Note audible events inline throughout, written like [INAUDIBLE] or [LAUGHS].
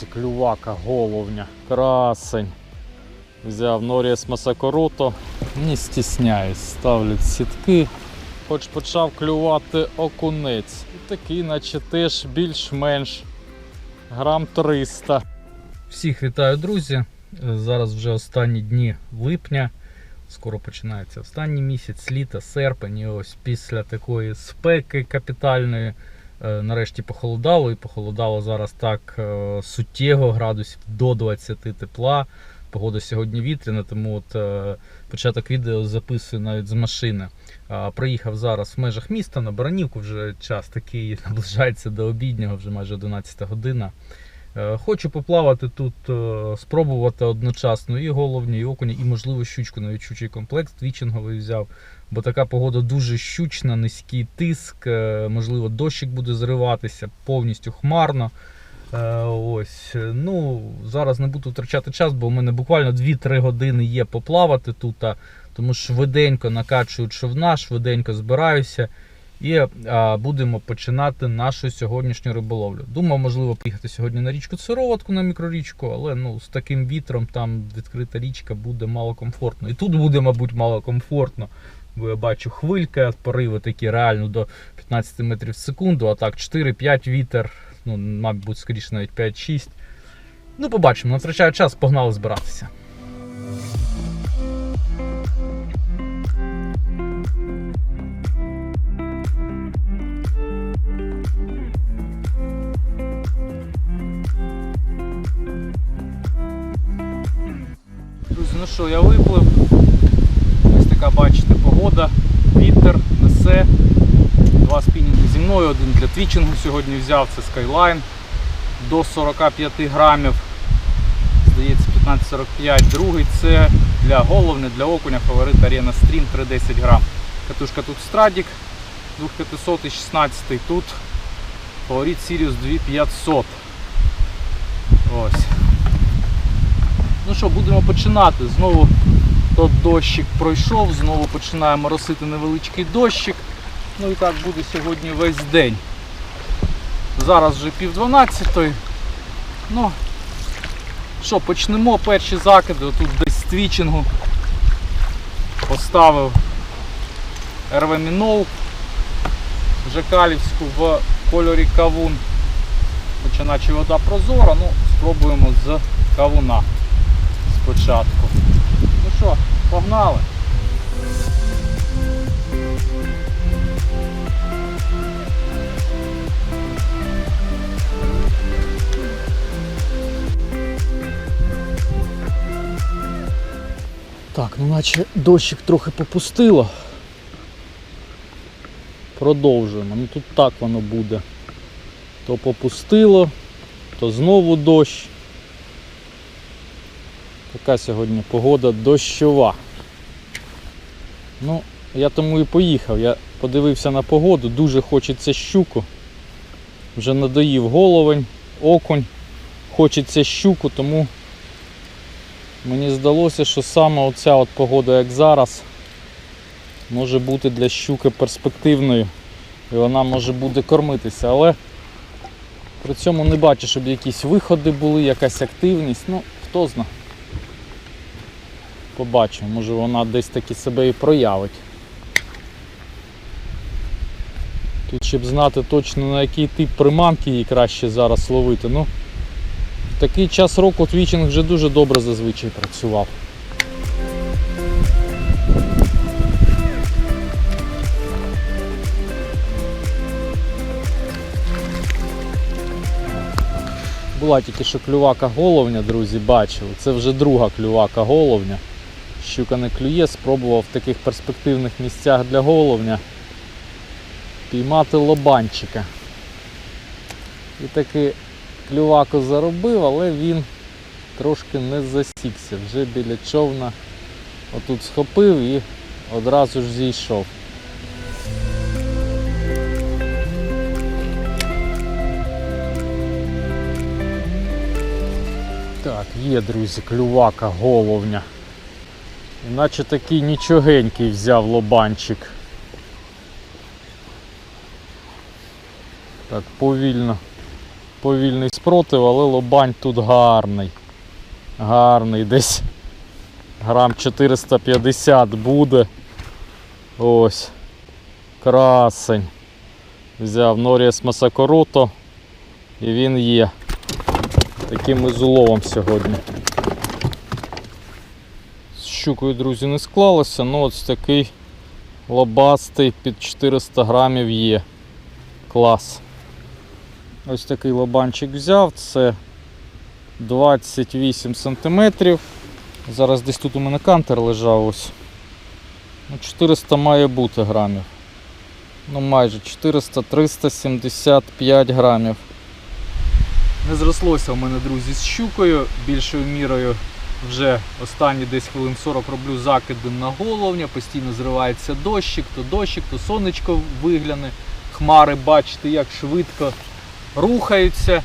друзі, клювака, головня, красень. Взяв Норіс Масакоруто. Не стісняюсь, ставлять сітки. Хоч почав клювати окунець. І такий, наче теж більш-менш грам 300. Всіх вітаю, друзі. Зараз вже останні дні липня. Скоро починається останній місяць, літа, серпень. І ось після такої спеки капітальної. Е, Нарешті похолодало, і похолодало зараз так е, суттєво, градусів до 20 тепла. Погода сьогодні вітряна, тому от е, початок відео записую навіть з машини. Приїхав зараз в межах міста на Баранівку, вже час такий [LAUGHS] наближається до обіднього, вже майже 11 година. Е, Хочу поплавати тут, е, спробувати одночасно і головні, і окуні, і можливо щучку, навіть щучий комплекс твічинговий взяв. Бо така погода дуже щучна, низький тиск, е, можливо, дощик буде зриватися, повністю хмарно. Ось, ну зараз не буду втрачати час, бо у мене буквально 2-3 години є поплавати тут, тому швиденько накачую човна, швиденько збираюся і а, будемо починати нашу сьогоднішню риболовлю. Думав, можливо, поїхати сьогодні на річку Сироватку на мікрорічку, але ну з таким вітром там відкрита річка буде мало комфортно. І тут буде, мабуть, мало комфортно. Бо я бачу хвилька, пориви такі реально до 15 метрів в секунду, а так 4-5 вітер, ну, мабуть, скоріше навіть 5-6. Ну, побачимо, не час, погнали збиратися. Друзі, ну що, я виплив. Ось така, бачите, погода, вітер, несе. Два спінінги зі мною, один для твічингу сьогодні взяв, це Skyline до 45 грамів. Здається, 1545. Другий це для головни, для окуня, фаворит Arena Stream 310 грам. Катушка тут Stradик 2500 і 16 тут фаворит Sirius 2500. Ось. Ну що, будемо починати. Знову тот дощик пройшов, знову починає моросити невеличкий дощик. Ну і так буде сьогодні весь день. Зараз вже пів дванадцятої. Ну, що, почнемо перші закиди. Отут десь твічингу поставив РВ Міноу Жакалівську в кольорі кавун. Хоча наче вода прозора, ну спробуємо з кавуна спочатку. Ну що, погнали? Так, ну наче дощик трохи попустило. Продовжуємо. Ну тут так воно буде. То попустило, то знову дощ. Така сьогодні погода дощова. Ну, я тому і поїхав. Я подивився на погоду, дуже хочеться щуку. Вже надоїв головень, окунь. Хочеться щуку, тому мені здалося, що саме оця от погода, як зараз, може бути для щуки перспективною. І вона може буде кормитися. Але при цьому не бачу, щоб якісь виходи були, якась активність. Ну, хто зна. Побачимо, може вона десь таки себе і проявить. Тут, щоб знати точно на який тип приманки її краще зараз ловити. Ну, в такий час року твічинг вже дуже добре зазвичай працював. Була тільки що клювака головня, друзі, бачили. Це вже друга клювака головня. Щука не клює, спробував в таких перспективних місцях для головня піймати лобанчика. І таки клюваку заробив, але він трошки не засікся. Вже біля човна отут схопив і одразу ж зійшов. Так, є, друзі, клювака, головня. Іначе такий нічогенький взяв лобанчик. Так, повільно повільний спротив, але лобань тут гарний. Гарний, десь грам 450 буде. Ось. Красень. Взяв Норіс Масакоруто і він є. Таким із уловом сьогодні. Щукою, друзі, не склалося, ну ось такий лобастий під 400 грамів є. Клас. Ось такий лобанчик взяв, це 28 сантиметрів. Зараз десь тут у мене кантер лежав ось. Ну, 400 має бути грамів. Ну майже 400, 375 грамів. Не зрослося у мене, друзі, з щукою. Більшою мірою вже останні десь хвилин 40 роблю закиди на головня, постійно зривається дощик, то дощик, то сонечко вигляне. Хмари, бачите, як швидко рухаються.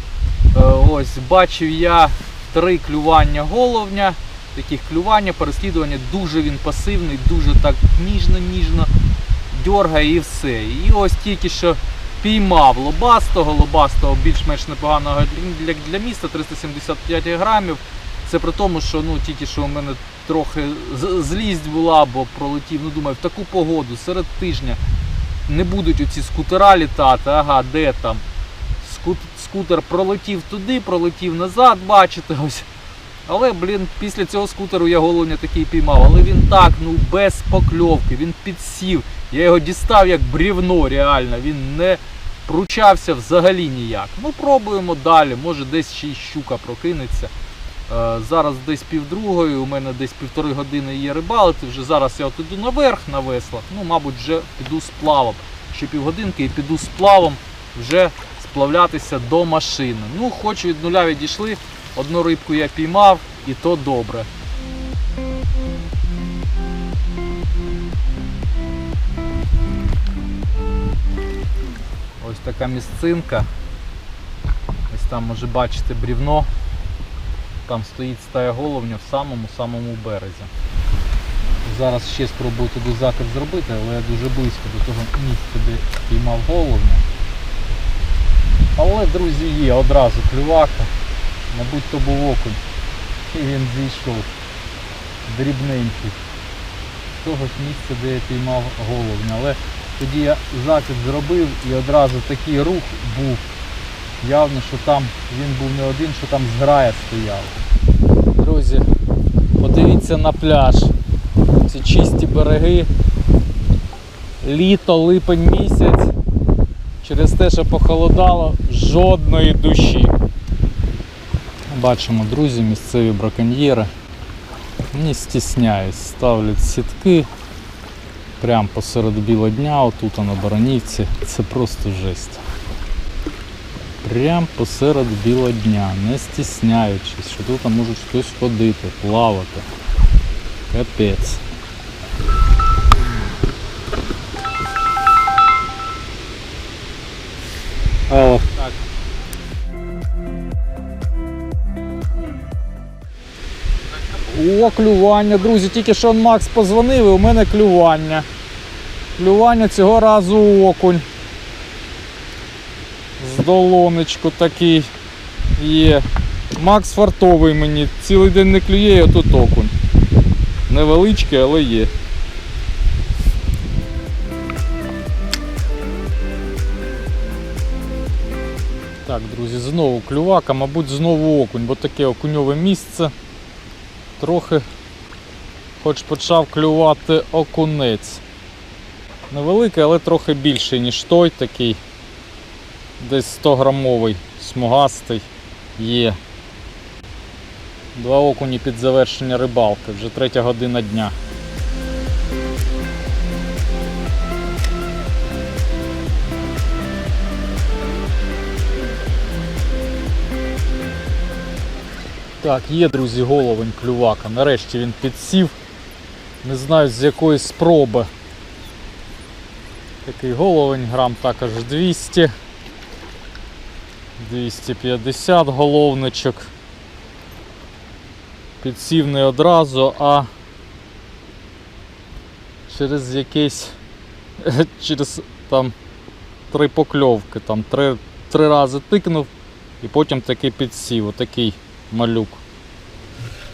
Е, Ось бачив я три клювання головня. Таких клювання, переслідування, дуже він пасивний, дуже так ніжно-ніжно дьоргає і все. І ось тільки що піймав лобастого, лобастого більш-менш непоганого для, для міста 375 грамів. Це при тому, що ну тільки що у мене трохи злість була, бо пролетів. Ну думаю, в таку погоду серед тижня не будуть оці скутера літати. Ага, де там? Скутер пролетів туди, пролетів назад, бачите, [LAUGHS] ось. Але, блін, після цього скутеру я головня такий піймав. Але він так, ну без покльовки, він підсів. Я його дістав як брівно, реально. Він не пручався взагалі ніяк. Ну, пробуємо далі. Може десь ще й щука прокинеться. Е, зараз десь півдругої, у мене десь півтори години є рибалити. Вже зараз я от іду наверх на веслах. Ну, мабуть, вже піду з плавом. Ще півгодинки і піду з плавом вже сплавлятися до машини. Ну, хоч від нуля відійшли. Одну рибку я піймав, і то добре. Ось така місцинка. Ось там може бачите брівно. Там стоїть стая головня в самому-самому березі. Зараз ще спробую туди закид зробити, але я дуже близько до того місця, де піймав головня. Але, друзі, є одразу клювака. Мабуть, то був окунь. І він зійшов. Дрібненький. З того ж місця, де я піймав головня. Але тоді я закид зробив і одразу такий рух був. Явно, що там він був не один, що там зграя стояла. Друзі, подивіться на пляж. Ці чисті береги. Літо, липень місяць. Через те, що похолодало, жодної душі. Бачимо, друзі, місцеві браконьєри. Не стісняюсь, ставлять сітки прямо посеред біла дня, отут на Баранівці. Це просто жесть. Прям посеред біла дня, не стісняючись, що тут може хтось ходити, плавати. Капець. О, так. О, клювання, друзі, тільки що Макс позвонив і у мене клювання. Клювання цього разу окунь. З долонечку такий є. Макс фартовий мені. Цілий день не клює, а тут окунь. Невеличкий, але є. Так, друзі, знову клювака, мабуть, знову окунь, бо таке окуньове місце. Трохи хоч почав клювати окунець. Невеликий, але трохи більший, ніж той такий. Десь 100 грамовий, смугастий є. Два окуні під завершення рибалки, вже третя година дня. Так, є, друзі, головень клювака. Нарешті він підсів. Не знаю з якої спроби. Такий головень, грам також 200. 250 головничок. Підсів не одразу, а через якесь [LAUGHS] через там три покльовки, там три, три рази тикнув І потім таки підсів, отакий малюк.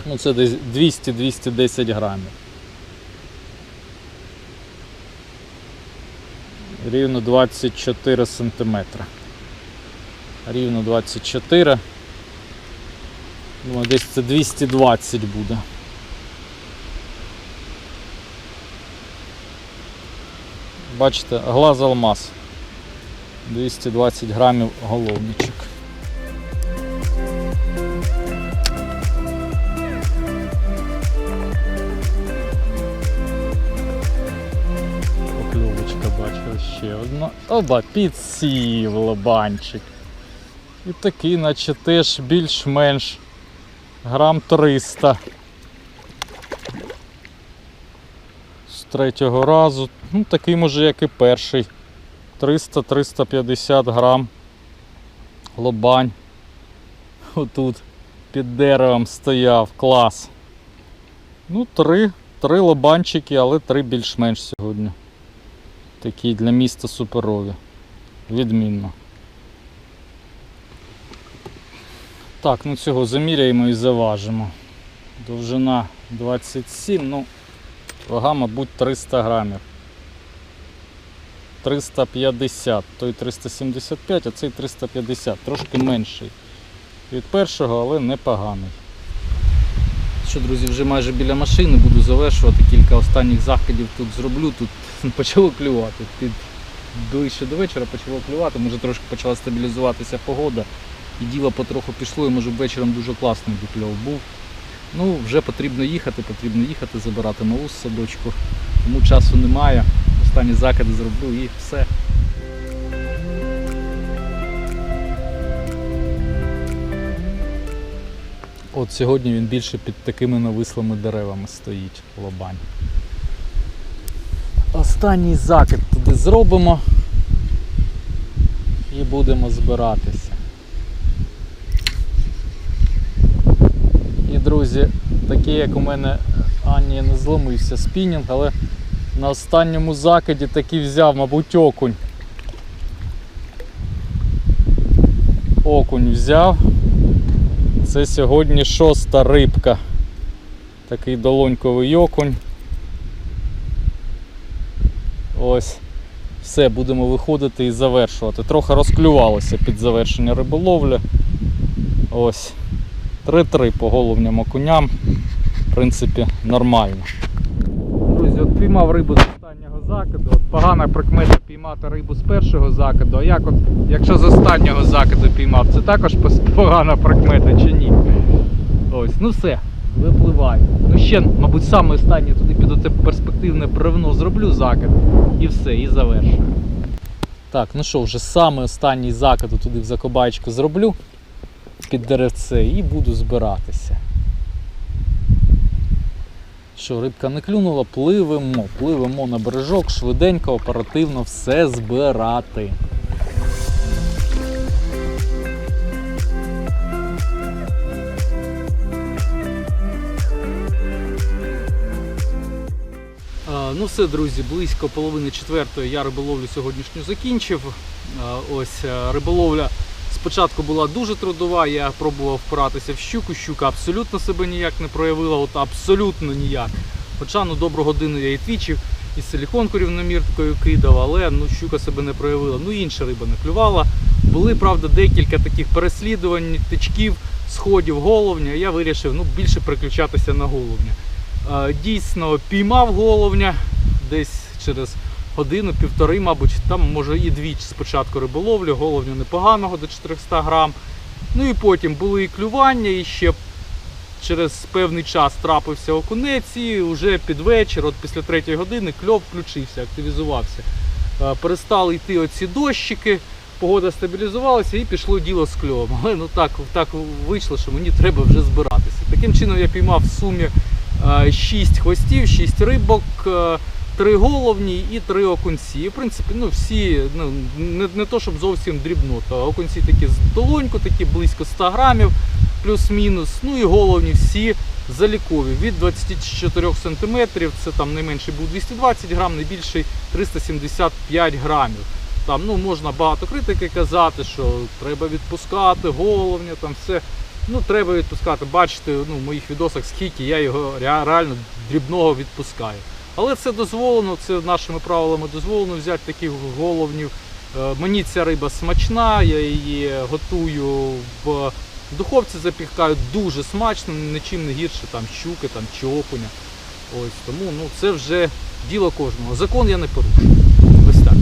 Ну це десь 200-210 грамів. Рівно 24 сантиметри. Рівно 24. Думаю, десь це 220 буде. Бачите, глаз алмаз. 220 грамів головничок. Покльовочка бачив ще одна. Оба, підсів лобанчик. І такий, наче теж більш-менш грам 300. З третього разу. Ну, такий може, як і перший. 300-350 грам. Лобань. Отут під деревом стояв. Клас. Ну, три, три лобанчики, але три більш-менш сьогодні. Такі для міста суперові. Відмінно. Так, ну цього заміряємо і заважимо. Довжина 27, ну, вага, мабуть, 300 грамів. 350, той 375, а цей 350, трошки менший від першого, але непоганий. Що, друзі, вже майже біля машини буду завершувати. Кілька останніх заходів тут зроблю. Тут [LAUGHS] почало клювати. Під ближче до вечора почало клювати, може трошки почала стабілізуватися погода. І діло потроху пішло, і може вечором дуже класний бікльов був. Ну, вже потрібно їхати, потрібно їхати, забирати малу з садочку. Тому часу немає. Останні закиди зроблю і все. От сьогодні він більше під такими навислими деревами стоїть лобань. Останній закид туди зробимо і будемо збиратися. І друзі, такий як у мене Ані не зломився спінінг, але на останньому закиді такий взяв, мабуть, окунь. Окунь взяв. Це сьогодні шоста рибка. Такий долоньковий окунь. Ось. Все, будемо виходити і завершувати. Трохи розклювалося під завершення риболовлі. Ось. 3-3 по головням окуням. В принципі, нормально. Друзі, от піймав рибу з останнього закиду. От погана прикмета піймати рибу з першого закиду. А як от, якщо з останнього закиду піймав, це також погана прикмета чи ні? Ось, ну все, випливаю. Ну ще, мабуть, саме останнє туди під оце перспективне бревно зроблю закид і все, і завершую. Так, ну що, вже саме останній закид туди в закобайчику зроблю під деревце і буду збиратися. Що, рибка не клюнула, пливемо, пливемо на бережок, швиденько, оперативно все збирати. Ну все, друзі, близько половини четвертої я риболовлю сьогоднішню закінчив. Ось риболовля спочатку була дуже трудова, я пробував впиратися в щуку, щука абсолютно себе ніяк не проявила, от абсолютно ніяк. Хоча ну добру годину я і твічив, і силіконку рівноміркою кидав, але ну щука себе не проявила. Ну інша риба не клювала. Були, правда, декілька таких переслідувань, тичків, сходів головня. Я вирішив ну, більше переключатися на головня. Е, Дійсно, піймав головня десь через годину-півтори, мабуть, там може і двічі спочатку риболовлі, головню непоганого до 400 грам. Ну і потім були і клювання, і ще через певний час трапився окунець, і вже під вечір, от після третьої години, кльов включився, активізувався. Е, Перестали йти оці дощики, погода стабілізувалася і пішло діло з кльовом. Але ну так, так вийшло, що мені треба вже збиратися. Таким чином я піймав в сумі 6 хвостів, 6 рибок, 3 головні і 3 окунці. В принципі, ну всі ну, не, не то, щоб зовсім дрібнота. Окунці такі з долоньку, такі близько 100 грамів, плюс-мінус. Ну і головні всі залікові. Від 24 см, це там найменший був 220 грам, найбільший 375 грамів. там ну, можна багато критики казати, що треба відпускати головня, там все. Ну, треба відпускати. Бачите, ну, в моїх відосах, скільки я його реально дрібного відпускаю. Але це дозволено, це нашими правилами дозволено взяти таких головнів. Е, Мені ця риба смачна, я її готую в духовці, запікаю дуже смачно, нічим не гірше там щуки там, чи. Ось тому ну, це вже діло кожного. Закон я не порушую. Ось так.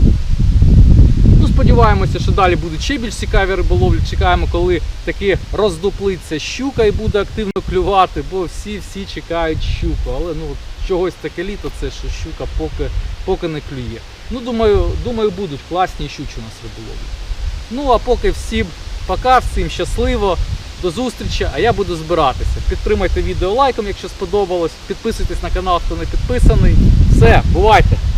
Ну, сподіваємося, що далі будуть ще більш цікаві риболовлі. Чекаємо, коли таки роздуплиться щука і буде активно клювати, бо всі всі чекають щуку. Але ну чогось таке літо, це що щука поки, поки не клює. Ну, думаю, думаю, будуть класні щучі у нас риболовлі. Ну а поки всім пока, всім щасливо, до зустрічі, а я буду збиратися. Підтримайте відео лайком, якщо сподобалось. Підписуйтесь на канал, хто не підписаний. Все, бувайте!